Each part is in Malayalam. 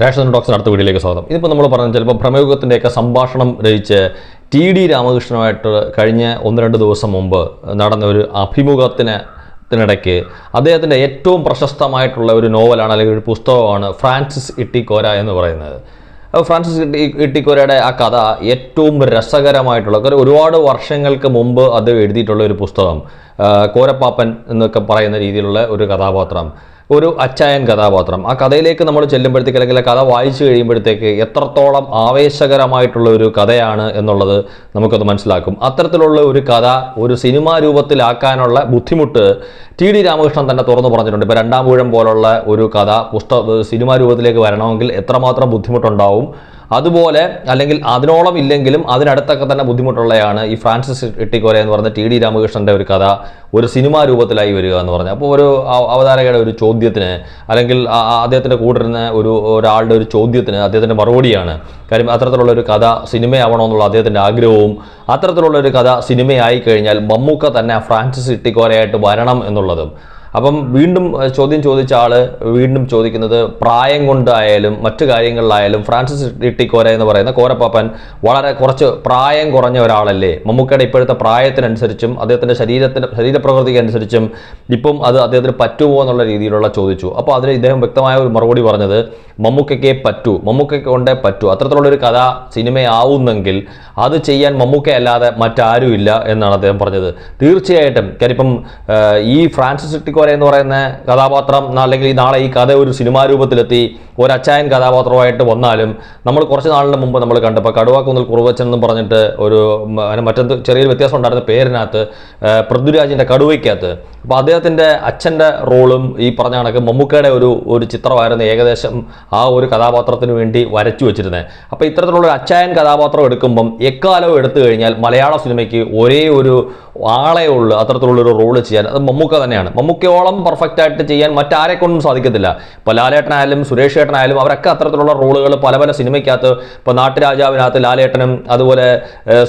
രാഷ്ട്രീയ ഡോക്ടർ അടുത്ത വീഡിയോയിലേക്ക് സ്വാഗതം. ഇതിപ്പോൾ നമ്മൾ പറഞ്ഞ ചിലപ്പോൾ ഭ്രമയുഗത്തിന്റെയൊക്കെ സംഭാഷണം രചിച്ച് ടി ഡി രാമകൃഷ്ണനുമായിട്ട് കഴിഞ്ഞ ഒന്ന് രണ്ട് ദിവസം മുമ്പ് നടന്ന ഒരു അഭിമുഖത്തിന് ത്തിനിടയ്ക്ക് അദ്ദേഹത്തിന്റെ ഏറ്റവും പ്രശസ്തമായിട്ടുള്ള ഒരു നോവലാണ് അല്ലെങ്കിൽ ഒരു പുസ്തകമാണ് ഫ്രാൻസിസ് ഇട്ടിക്കോര എന്ന് പറയുന്നത്. ഫ്രാൻസിസ് ഇട്ടി ഇട്ടിക്കോരയുടെ ആ കഥ ഏറ്റവും രസകരമായിട്ടുള്ള കാര്യം ഒരുപാട് വർഷങ്ങൾക്ക് മുമ്പ് അദ്ദേഹം എഴുതിയിട്ടുള്ള ഒരു പുസ്തകം കോരപ്പാപ്പൻ എന്നൊക്കെ പറയുന്ന രീതിയിലുള്ള ഒരു കഥാപാത്രം. ഒരു അച്ചായൻ കഥാപാത്രം. ആ കഥയിലേക്ക് നമ്മൾ ചെല്ലുമ്പോഴത്തേക്ക് അല്ലെങ്കിൽ കഥ വായിച്ചു കഴിയുമ്പോഴത്തേക്ക് എത്രത്തോളം ആവേശകരമായിട്ടുള്ള ഒരു കഥയാണ് എന്നുള്ളത് നമുക്കത് മനസ്സിലാക്കും. അത്തരത്തിലുള്ള ഒരു കഥ ഒരു സിനിമാ രൂപത്തിലാക്കാനുള്ള ബുദ്ധിമുട്ട് ടി ഡി രാമകൃഷ്ണൻ തന്നെ തുറന്നു പറഞ്ഞിട്ടുണ്ട്. ഇപ്പോൾ രണ്ടാം ഊഴം പോലുള്ള ഒരു കഥ പുസ്തക സിനിമാ രൂപത്തിലേക്ക് വരണമെങ്കിൽ എത്രമാത്രം ബുദ്ധിമുട്ടുണ്ടാവും അതുപോലെ അല്ലെങ്കിൽ അതിനോളം ഇല്ലെങ്കിലും അതിനടുത്തൊക്കെ തന്നെ ബുദ്ധിമുട്ടുള്ളതാണ് ഈ ഫ്രാൻസിസ് ഇട്ടിക്കോര എന്ന് പറഞ്ഞ ടി ഡി രാമകൃഷ്ണന്റെ ഒരു കഥ ഒരു സിനിമാ രൂപത്തിലായി വരിക എന്ന് പറഞ്ഞു. അപ്പോൾ ഒരു അവ- അവതാരകയുടെ ഒരു ചോദ്യത്തിന് അല്ലെങ്കിൽ അദ്ദേഹത്തിന്റെ കൂട്ടിരുന്ന ഒരു ഒരാളുടെ ഒരു ചോദ്യത്തിന് അദ്ദേഹത്തിന്റെ മറുപടിയാണ്. കാര്യം അത്തരത്തിലുള്ള ഒരു കഥ സിനിമയാവണമെന്നുള്ള അദ്ദേഹത്തിന്റെ ആഗ്രഹവും അത്തരത്തിലുള്ള ഒരു കഥ സിനിമയായി കഴിഞ്ഞാൽ മമ്മൂക്ക തന്നെ ഫ്രാൻസിസ് ഇട്ടിക്കോരയായിട്ട് വരണം എന്നുള്ളതും. അപ്പം വീണ്ടും ചോദ്യം ചോദിച്ച ആൾ വീണ്ടും ചോദിക്കുന്നത് പ്രായം കൊണ്ടായാലും മറ്റു കാര്യങ്ങളിലായാലും ഫ്രാൻസിസ് ഇട്ടിക്കോര എന്ന് പറയുന്ന കോരപ്പാപ്പൻ വളരെ കുറച്ച് പ്രായം കുറഞ്ഞ ഒരാളല്ലേ? മമ്മൂക്കയുടെ ഇപ്പോഴത്തെ പ്രായത്തിനനുസരിച്ചും അദ്ദേഹത്തിന്റെ ശരീരത്തിന് ശരീരപ്രകൃതിക്ക് അനുസരിച്ചും ഇപ്പം അത് അദ്ദേഹത്തിന് പറ്റുമോ എന്നുള്ള രീതിയിലുള്ള ചോദിച്ചു. അപ്പോൾ അതിന് ഇദ്ദേഹം വ്യക്തമായ ഒരു മറുപടി പറഞ്ഞത് മമ്മൂക്കയ്ക്കേ പറ്റൂ മമ്മൂക്കയ്ക്ക് കൊണ്ടേ പറ്റൂ. അത്രത്തോളം ഒരു കഥ സിനിമയാവുന്നെങ്കിൽ അത് ചെയ്യാൻ മമ്മൂക്ക അല്ലാതെ മറ്റാരുമില്ല എന്നാണ് അദ്ദേഹം പറഞ്ഞത്. തീർച്ചയായിട്ടും. കാര്യം ഈ ഫ്രാൻസിസ് ഇട്ടിക്കോര എന്ന് പറയുന്ന കഥാപാത്രം അല്ലെങ്കിൽ നാളെ ഈ കഥ ഒരു സിനിമാ രൂപത്തിലെത്തി ഒരു കഥാപാത്രമായിട്ട് വന്നാലും നമ്മൾ കുറച്ച് നാളിന് മുമ്പ് നമ്മൾ കണ്ടപ്പോൾ കടുവാക്കുന്നിൽ കുറുവച്ചൻ എന്ന് പറഞ്ഞിട്ട് ഒരു മറ്റെന്ത് ചെറിയൊരു വ്യത്യാസം ഉണ്ടായിരുന്ന പേരിനകത്ത് പൃഥ്വിരാജിന്റെ കടുവയ്ക്കകത്ത്. അപ്പോൾ അദ്ദേഹത്തിന്റെ അച്ഛന്റെ റോളും ഈ പറഞ്ഞ കണക്ക് മമ്മൂക്കയുടെ ഒരു ഒരു ചിത്രമായിരുന്നു. ഏകദേശം ആ ഒരു കഥാപാത്രത്തിന് വേണ്ടി വരച്ചു വെച്ചിരുന്നത് അപ്പോൾ ഇത്തരത്തിലുള്ള ഒരു അച്ചായൻ കഥാപാത്രം എടുക്കുമ്പം എക്കാലവും എടുത്തു കഴിഞ്ഞാൽ മലയാള സിനിമയ്ക്ക് ഒരേ ഒരു ആളെ ഉള്ളൂ അത്തരത്തിലുള്ളൊരു റോൾ ചെയ്യാൻ. അത് മമ്മൂക്ക തന്നെയാണ്. മമ്മൂക്കയോളം പെർഫെക്റ്റ് ആയിട്ട് ചെയ്യാൻ മറ്റാരെ കൊണ്ടും സാധിക്കത്തില്ല. ഇപ്പോൾ ലാലേട്ടനായാലും സുരേഷ് ഏട്ടനായാലും അവരൊക്കെ അത്തരത്തിലുള്ള റോളുകൾ പല പല സിനിമയ്ക്കകത്ത് ഇപ്പോൾ നാട്ടുരാജാവിനകത്ത് ലാലേട്ടനും അതുപോലെ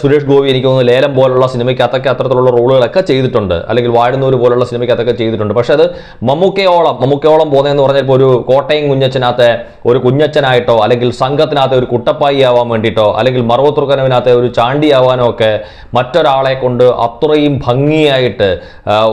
സുരേഷ് ഗോപി എനിക്ക് തോന്നുന്നു ലേലം പോലുള്ള സിനിമയ്ക്കകത്തൊക്കെ അത്തരത്തിലുള്ള റോളുകളൊക്കെ ചെയ്തിട്ടുണ്ട്. അല്ലെങ്കിൽ വാഴുന്നൂർ പോലുള്ള സിനിമയ്ക്കകത്തൊക്കെ ചെയ്തിട്ടുണ്ട്. പക്ഷേ അത് മമ്മൂക്കയോളം മമ്മൂക്കയോളം പോകുന്നതെന്ന് പറഞ്ഞാൽ ഇപ്പോൾ ഒരു കോട്ടയം കുഞ്ഞച്ചനകത്തെ ഒരു കുഞ്ഞച്ചനായിട്ടോ അല്ലെങ്കിൽ സംഘത്തിനകത്ത് ഒരു കുട്ടപ്പായി ആവാൻ വേണ്ടിയിട്ടോ അല്ലെങ്കിൽ മറവത്തുർക്കനവിനകത്തെ ഒരു ചാണ്ടി ആവാനോ ഒക്കെ മറ്റൊരാളെ കൊണ്ട് അത്രയും ഭംഗിയായിട്ട്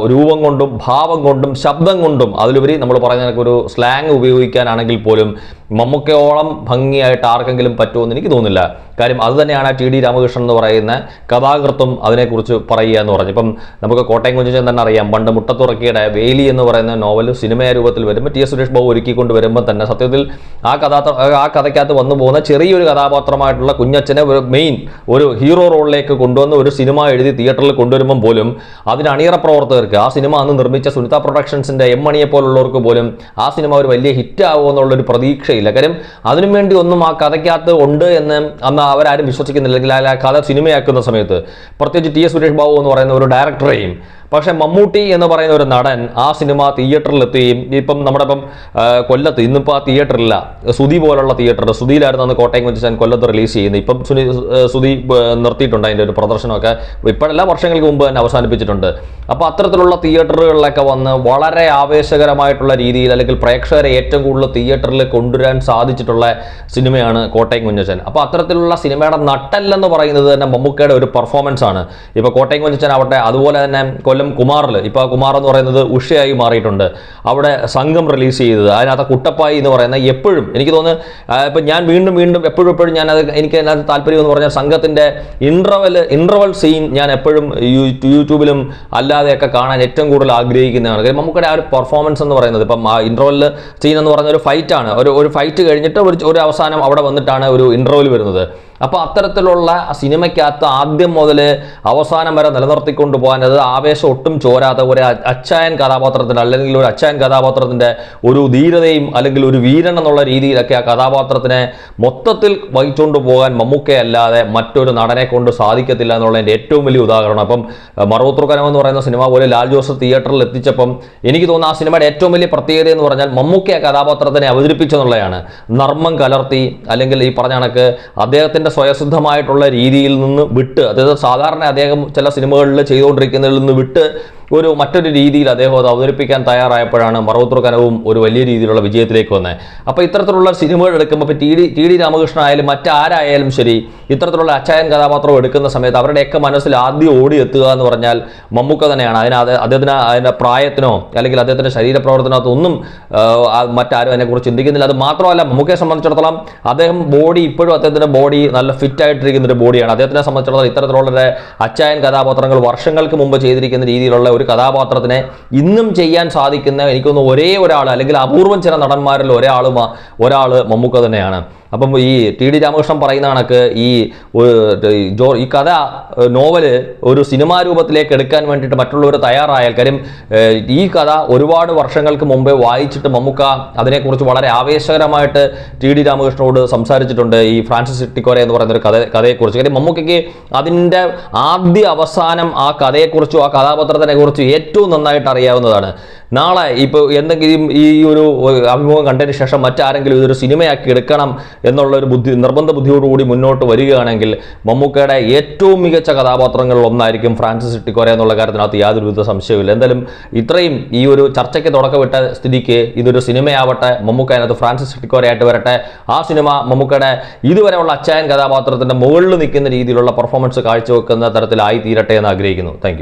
രൂപം കൊണ്ടും ഭാവം കൊണ്ടും ശബ്ദം കൊണ്ടും അതിലുപരി നമ്മൾ പറഞ്ഞ ഒരു സ്ലാങ് ഉപയോഗിക്കാനാണെങ്കിൽ പോലും മമ്മൂക്കയോളം ഭംഗിയായിട്ട് ആർക്കെങ്കിലും പറ്റുമെന്ന് എനിക്ക് തോന്നുന്നില്ല. കാര്യം അത് തന്നെയാണ് ടി ഡി രാമകൃഷ്ണൻ എന്ന് പറയുന്ന കഥാകൃത്തും അതിനെക്കുറിച്ച് പറയുക എന്ന് പറഞ്ഞു ഇപ്പം നമുക്ക് കോട്ടയം കുഞ്ഞച്ചൻ തന്നെ അറിയാം. പണ്ട് മുട്ടത്തുറക്കിയുടെ വേലി എന്ന് പറയുന്ന നോവൽ സിനിമയ രൂപത്തിൽ വരുമ്പോൾ ടി എസ് സുരേഷ് ബാബു ഒരുക്കിക്കൊണ്ട് വരുമ്പോൾ തന്നെ സത്യത്തിൽ ആ കഥാ ആ കഥയ്ക്കകത്ത് വന്നു പോകുന്ന ചെറിയൊരു കഥാപാത്രമായിട്ടുള്ള കുഞ്ഞച്ചനെ ഒരു മെയിൻ ഒരു ഹീറോ റോളിലേക്ക് കൊണ്ടുവന്ന് ഒരു സിനിമ എഴുതി തിയേറ്ററിൽ കൊണ്ടുവരുമ്പം പോലും അതിന് അണിയറ പ്രവർത്തകർക്ക് ആ സിനിമ അന്ന് നിർമ്മിച്ച സുനിത പ്രൊഡക്ഷൻസിന്റെ എം മണിയെ പോലുള്ളവർക്ക് പോലും ആ സിനിമ ഒരു വലിയ ഹിറ്റ് ആവുമെന്നുള്ളൊരു പ്രതീക്ഷയില്ല കാര്യം അതിനു വേണ്ടി ഒന്നും ആ കഥയ്ക്കകത്ത് ഉണ്ട് എന്ന് അന്ന് അവരാരും വിശ്വസിക്കുന്നില്ല. അല്ലെങ്കിൽ ആ കഥ സിനിമയാക്കുന്ന സമയത്ത്. പ്രത്യേകിച്ച് ടി എസ് സുരേഷ് ബാബു എന്ന് പറയുന്ന ഒരു ഡയറക്ടറെയും പക്ഷേ മമ്മൂട്ടി എന്ന് പറയുന്ന ഒരു നടൻ ആ സിനിമ തിയേറ്ററിലെത്തുകയും ഇപ്പം നമ്മുടെ ഇപ്പം കൊല്ലത്ത് ഇന്നിപ്പോൾ ആ തിയേറ്ററില്ല സുധി പോലുള്ള തിയേറ്റർ സുധിയിലായിരുന്നു അന്ന് കോട്ടയം കുഞ്ചൻ കൊല്ലത്ത് റിലീസ് ചെയ്യുന്നത്. ഇപ്പം സുനി സുധി നിർത്തിയിട്ടുണ്ട് അതിന്റെ ഒരു പ്രദർശനമൊക്കെ. ഇപ്പോഴെല്ലാം വർഷങ്ങൾക്ക് മുമ്പ് തന്നെ അവസാനിപ്പിച്ചിട്ടുണ്ട്. അപ്പോൾ അത്തരത്തിലുള്ള തിയേറ്ററുകളിലൊക്കെ വന്ന് വളരെ ആവേശകരമായിട്ടുള്ള രീതിയിൽ അല്ലെങ്കിൽ പ്രേക്ഷകരെ ഏറ്റവും കൂടുതൽ തിയേറ്ററിൽ കൊണ്ടുവരാൻ സാധിച്ചിട്ടുള്ള സിനിമയാണ് കോട്ടയം കുഞ്ഞച്ചൻ അപ്പോൾ അത്തരത്തിലുള്ള സിനിമയുടെ നട്ടല്ലെന്ന് പറയുന്നത് തന്നെ മമ്മൂക്കയുടെ ഒരു പെർഫോമൻസ് ആണ്. ഇപ്പോൾ കോട്ടയം കുഞ്ഞച്ചൻ ആവട്ടെ അതുപോലെ തന്നെ കൊല്ലം കുമാറിൽ ഇപ്പോൾ കുമാർ എന്ന് പറയുന്നത് ഉഷയായി മാറിയിട്ടുണ്ട്. അവിടെ സംഘം റിലീസ് ചെയ്തത് അതിനകത്ത് കുട്ടപ്പായി എന്ന് പറയുന്ന എപ്പോഴും എനിക്ക് തോന്നുന്നു ഇപ്പം ഞാൻ വീണ്ടും വീണ്ടും എപ്പോഴും എപ്പോഴും ഞാൻ അത് എനിക്ക് അതിനകത്ത് താല്പര്യം എന്ന് പറഞ്ഞാൽ സംഘത്തിന്റെ ഇന്റർവൽ ഇന്റർവൽ സീൻ ഞാൻ എപ്പോഴും യൂട്യൂബിലും അല്ലാതെയൊക്കെ കാണാൻ ഏറ്റവും കൂടുതൽ ആഗ്രഹിക്കുന്നതാണ്. കാര്യം നമുക്കിടെ ആ ഒരു പെർഫോമൻസ് എന്ന് പറയുന്നത് ഇപ്പം ആ ഇന്റർവെൽ സീൻ എന്ന് പറഞ്ഞ ഒരു ഫൈറ്റ് ആണ്. ഒരു ഒരു ഫൈറ്റ് കഴിഞ്ഞിട്ട് ഒരു ഒരു അവസാനം അവിടെ വന്നിട്ടാണ് ഒരു ഇന്റർവൽ വരുന്നത്. അപ്പോൾ അത്തരത്തിലുള്ള സിനിമയ്ക്കകത്ത് ആദ്യം മുതൽ അവസാനം വരെ നിലനിർത്തിക്കൊണ്ട് പോകാൻ അത് ആവേശം ഒട്ടും ചോരാതെ ഒരു അച്ചായൻ കഥാപാത്രത്തിന്റെ അല്ലെങ്കിൽ ഒരു അച്ചായൻ കഥാപാത്രത്തിന്റെ ഒരു ധീരതയും അല്ലെങ്കിൽ ഒരു വീരൻ എന്നുള്ള രീതിയിലൊക്കെ ആ കഥാപാത്രത്തിനെ മൊത്തത്തിൽ വഹിച്ചുകൊണ്ട് പോകാൻ മമ്മൂക്കയല്ലാതെ മറ്റൊരു നടനെ കൊണ്ട് സാധിക്കത്തില്ല എന്നുള്ളതിന്റെ ഏറ്റവും വലിയ ഉദാഹരണം. അപ്പം മറവത്തുർക്കനം എന്ന് പറയുന്ന സിനിമ പോലെ ലാൽ ജോസ് തിയേറ്ററിൽ എത്തിച്ചപ്പം എനിക്ക് തോന്നുന്നു ആ സിനിമയുടെ ഏറ്റവും വലിയ പ്രത്യേകത എന്ന് പറഞ്ഞാൽ മമ്മൂക്ക കഥാപാത്രത്തിനെ അവതരിപ്പിച്ചെന്നുള്ളതാണ്. നർമ്മം കലർത്തി അല്ലെങ്കിൽ ഈ പറഞ്ഞ കണക്ക് അദ്ദേഹത്തിന്റെ സ്വയസിദ്ധമായിട്ടുള്ള രീതിയിൽ നിന്ന് വിട്ട് അതായത് സാധാരണ അദ്ദേഹം ചില സിനിമകളിൽ ചെയ്തുകൊണ്ടിരിക്കുന്നതിൽ നിന്ന് വിട്ട് ഒരു മറ്റൊരു രീതിയിൽ അദ്ദേഹം അത് അവതരിപ്പിക്കാൻ തയ്യാറായപ്പോഴാണ് മറവത്തൂർ കനവും ഒരു വലിയ രീതിയിലുള്ള വിജയത്തിലേക്ക് വന്നത്. അപ്പോൾ ഇത്തരത്തിലുള്ള സിനിമകൾ എടുക്കുമ്പോൾ ഇപ്പോൾ T D T D Ramakrishnan ആയാലും മറ്റാരായാലും ശരി ഇത്തരത്തിലുള്ള അച്ചായൻ കഥാപാത്രം എടുക്കുന്ന സമയത്ത് അവരുടെയൊക്കെ മനസ്സിൽ ആദ്യം ഓടിയെത്തുക എന്ന് പറഞ്ഞാൽ മമ്മൂക്ക തന്നെയാണ്. അതിന് അത് അദ്ദേഹത്തിന് അതിന്റെ പ്രായത്തിനോ അല്ലെങ്കിൽ അദ്ദേഹത്തിന്റെ ശരീരപ്രവർത്തനത്തോ ഒന്നും മറ്റാരും അതിനെക്കുറിച്ച് ചിന്തിക്കുന്നില്ല. അത് മാത്രമല്ല മമ്മൂക്കയെ സംബന്ധിച്ചിടത്തോളം അദ്ദേഹം ബോഡി ഇപ്പോഴും അദ്ദേഹത്തിന്റെ ബോഡി നല്ല ഫിറ്റ് ആയിട്ടിരിക്കുന്ന ഒരു ബോഡിയാണ്. അദ്ദേഹത്തിനെ സംബന്ധിച്ചിടത്തോളം ഇത്തരത്തിലുള്ള അച്ചായൻ കഥാപാത്രങ്ങൾ വർഷങ്ങൾക്ക് മുമ്പ് ചെയ്തിരിക്കുന്ന രീതിയിലുള്ള കഥാപാത്രത്തിനെ ഇന്നും ചെയ്യാൻ സാധിക്കുന്ന എനിക്കൊന്ന് ഒരേ ഒരാൾ അല്ലെങ്കിൽ അപൂർവം ചില നടന്മാരിൽ ഒരാളും ഒരാൾ മമ്മൂക്ക തന്നെയാണ്. അപ്പം ഈ ടി ഡി രാമകൃഷ്ണൻ പറയുന്ന കണക്ക് ഈ ജോ ഈ കഥ നോവൽ ഒരു സിനിമാ രൂപത്തിലേക്ക് എടുക്കാൻ വേണ്ടിയിട്ട് മറ്റുള്ളവർ തയ്യാറായാൽ കാര്യം ഈ കഥ ഒരുപാട് വർഷങ്ങൾക്ക് മുമ്പേ വായിച്ചിട്ട് മമ്മുക്ക അതിനെക്കുറിച്ച് വളരെ ആവേശകരമായിട്ട് ടി ഡി രാമകൃഷ്ണനോട് സംസാരിച്ചിട്ടുണ്ട്. ഈ ഫ്രാൻസിസ് ഇട്ടിക്കോര എന്ന് പറയുന്ന ഒരു കഥ കഥയെക്കുറിച്ച്. കാര്യം മമ്മൂക്കയ്ക്ക് അതിന്റെ ആദ്യ അവസാനം ആ കഥയെക്കുറിച്ചും ആ കഥാപാത്രത്തിനെ കുറിച്ചും ഏറ്റവും നന്നായിട്ട് അറിയാവുന്നതാണ്. നാളെ ഇപ്പോൾ എന്തെങ്കിലും ഈ ഒരു അഭിമുഖം കണ്ടതിന് ശേഷം മറ്റാരെങ്കിലും ഇതൊരു സിനിമയാക്കി എടുക്കണം എന്നുള്ള ഒരു ബുദ്ധി നിർബന്ധ ബുദ്ധിയോടുകൂടി മുന്നോട്ട് വരികയാണെങ്കിൽ മമ്മൂക്കയുടെ ഏറ്റവും മികച്ച കഥാപാത്രങ്ങളിൽ ഒന്നായിരിക്കും ഫ്രാൻസിസ് ഇട്ടിക്കോര എന്നുള്ള കാര്യത്തിനകത്ത് യാതൊരുവിധ സംശയവുമില്ല. എന്തായാലും ഇത്രയും ഈ ഒരു ചർച്ചയ്ക്ക് തുടക്കമിട്ട സ്ഥിതിക്ക് ഇതൊരു സിനിമയാവട്ടെ മമ്മൂക്ക അതിനകത്ത് ഫ്രാൻസിസ് ഇട്ടിക്കോരയായിട്ട് വരട്ടെ. ആ സിനിമ മമ്മൂക്കയുടെ ഇതുവരെയുള്ള അച്ചായൻ കഥാപാത്രത്തിന്റെ മുകളിൽ നിൽക്കുന്ന രീതിയിലുള്ള പെർഫോമൻസ് കാഴ്ചവെക്കുന്ന തരത്തിലായി തീരട്ടെ എന്ന് ആഗ്രഹിക്കുന്നു. താങ്ക്